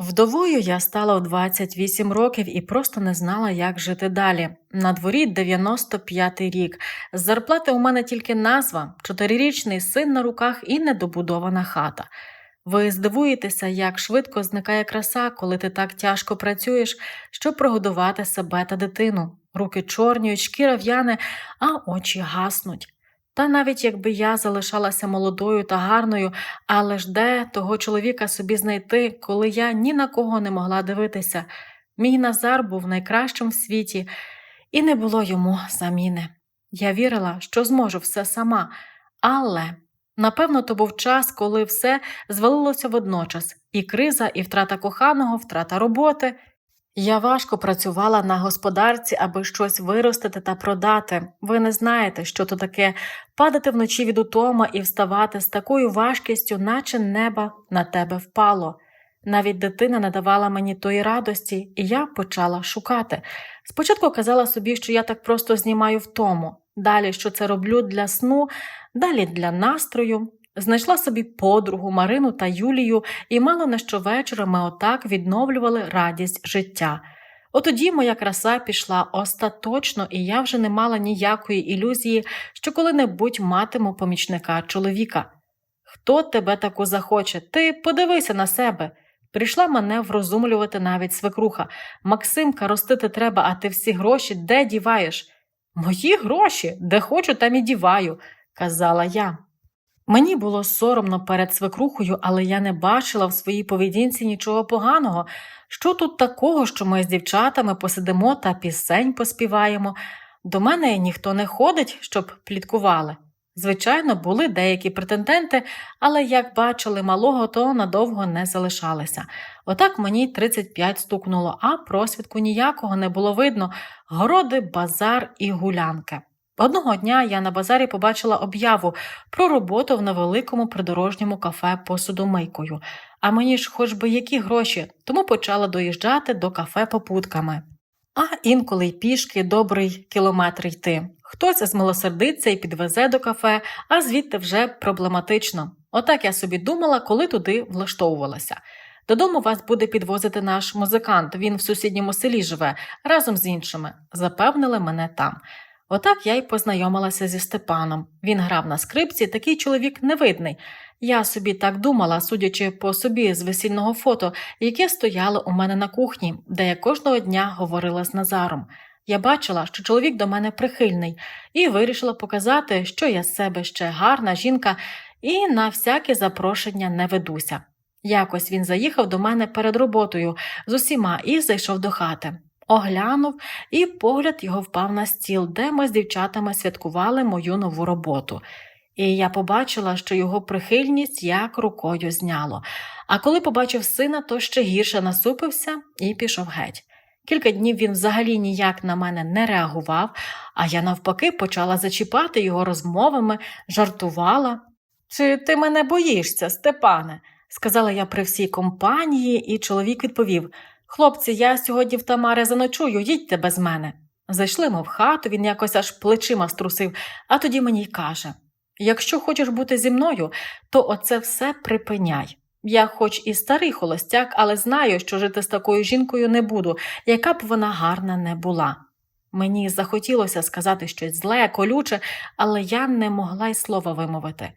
Вдовою я стала у 28 років і просто не знала, як жити далі. На дворі 95-й рік. З зарплати у мене тільки назва, чотирирічний син на руках і недобудована хата. Ви здивуєтеся, як швидко зникає краса, коли ти так тяжко працюєш, щоб прогодувати себе та дитину. Руки чорніють, шкіра в'яне, а очі гаснуть. Та навіть якби я залишалася молодою та гарною, але ж де того чоловіка собі знайти, коли я ні на кого не могла дивитися. Мій Назар був найкращим в світі, і не було йому заміни. Я вірила, що зможу все сама, але напевно то був час, коли все звалилося водночас: і криза, і втрата коханого, втрата роботи. Я важко працювала на господарці, аби щось виростити та продати. Ви не знаєте, що то таке падати вночі від утома і вставати з такою важкістю, наче неба на тебе впало. Навіть дитина не давала мені тої радості, і я почала шукати. Спочатку казала собі, що я так просто знімаю втому, далі, що це роблю для сну, далі для настрою. Знайшла собі подругу Марину та Юлію, і мало не щовечора ми отак відновлювали радість життя. Отоді моя краса пішла остаточно, і я вже не мала ніякої ілюзії, що коли-небудь матиму помічника чоловіка. Хто тебе таку захоче? Ти подивися на себе. Прийшла мене врозумлювати навіть свекруха. Максимка, ростити треба, а ти всі гроші де діваєш? Мої гроші, де хочу, там і діваю, казала я. Мені було соромно перед свекрухою, але я не бачила в своїй поведінці нічого поганого. Що тут такого, що ми з дівчатами посидимо та пісень поспіваємо? До мене ніхто не ходить, щоб пліткували. Звичайно, були деякі претенденти, але як бачили малого, то надовго не залишалися. Отак мені 35 стукнуло, а просвідку ніякого не було видно городи, базар і гулянки. Одного дня я на базарі побачила об'яву про роботу в невеликому придорожньому кафе посудомийкою, а мені ж хоч би які гроші, тому почала доїжджати до кафе попутками. А інколи й пішки добрий кілометр йти. Хтось змилосердиться і підвезе до кафе, а звідти вже проблематично. Отак я собі думала, коли туди влаштовувалася. Додому вас буде підвозити наш музикант, він в сусідньому селі живе, разом з іншими, запевнили мене там. Отак я й познайомилася зі Степаном. Він грав на скрипці, такий чоловік невидний. Я собі так думала, судячи по собі з весільного фото, яке стояло у мене на кухні, де я кожного дня говорила з Назаром. Я бачила, що чоловік до мене прихильний, і вирішила показати, що я з себе ще гарна жінка, і на всяке запрошення не ведуся. Якось він заїхав до мене перед роботою з усіма і зайшов до хати. Оглянув, і погляд його впав на стіл, де ми з дівчатами святкували мою нову роботу. І я побачила, що його прихильність як рукою зняло. А коли побачив сина, то ще гірше насупився і пішов геть. Кілька днів він взагалі ніяк на мене не реагував, а я навпаки почала зачіпати його розмовами, жартувала. Чи ти мене боїшся, Степане? сказала я при всій компанії, і чоловік відповів Хлопці, я сьогодні в Тамари заночую, їдьте без мене. Зайшли ми в хату, він якось аж плечима струсив, а тоді мені й каже Якщо хочеш бути зі мною, то оце все припиняй. Я хоч і старий холостяк, але знаю, що жити з такою жінкою не буду, яка б вона гарна не була. Мені захотілося сказати щось зле, колюче, але я не могла й слова вимовити.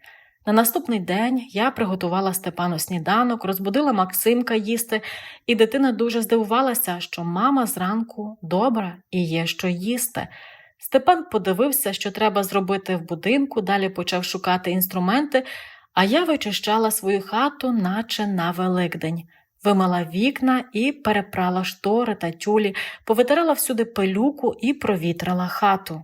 На наступний день я приготувала Степану сніданок, розбудила Максимка їсти, і дитина дуже здивувалася, що мама зранку добра і є що їсти. Степан подивився, що треба зробити в будинку, далі почав шукати інструменти, а я вичищала свою хату, наче на Великдень. Вимила вікна і перепрала штори та тюлі, повитирала всюди пилюку і провітрила хату.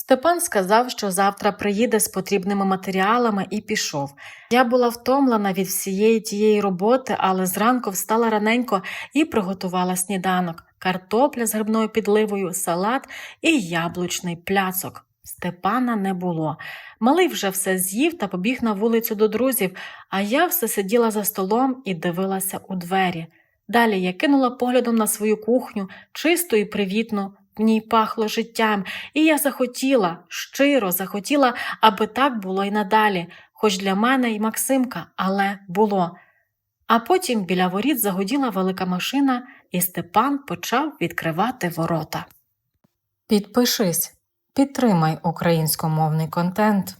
Степан сказав, що завтра приїде з потрібними матеріалами і пішов. Я була втомлена від всієї тієї роботи, але зранку встала раненько і приготувала сніданок, картопля з грибною підливою, салат і яблучний пляцок. Степана не було. Малий вже все з'їв та побіг на вулицю до друзів, а я все сиділа за столом і дивилася у двері. Далі я кинула поглядом на свою кухню, чисту і привітну, ній пахло життям, і я захотіла, щиро захотіла, аби так було й надалі, хоч для мене й Максимка, але було. А потім біля воріт загоділа велика машина, і Степан почав відкривати ворота. Підпишись, підтримай українськомовний контент.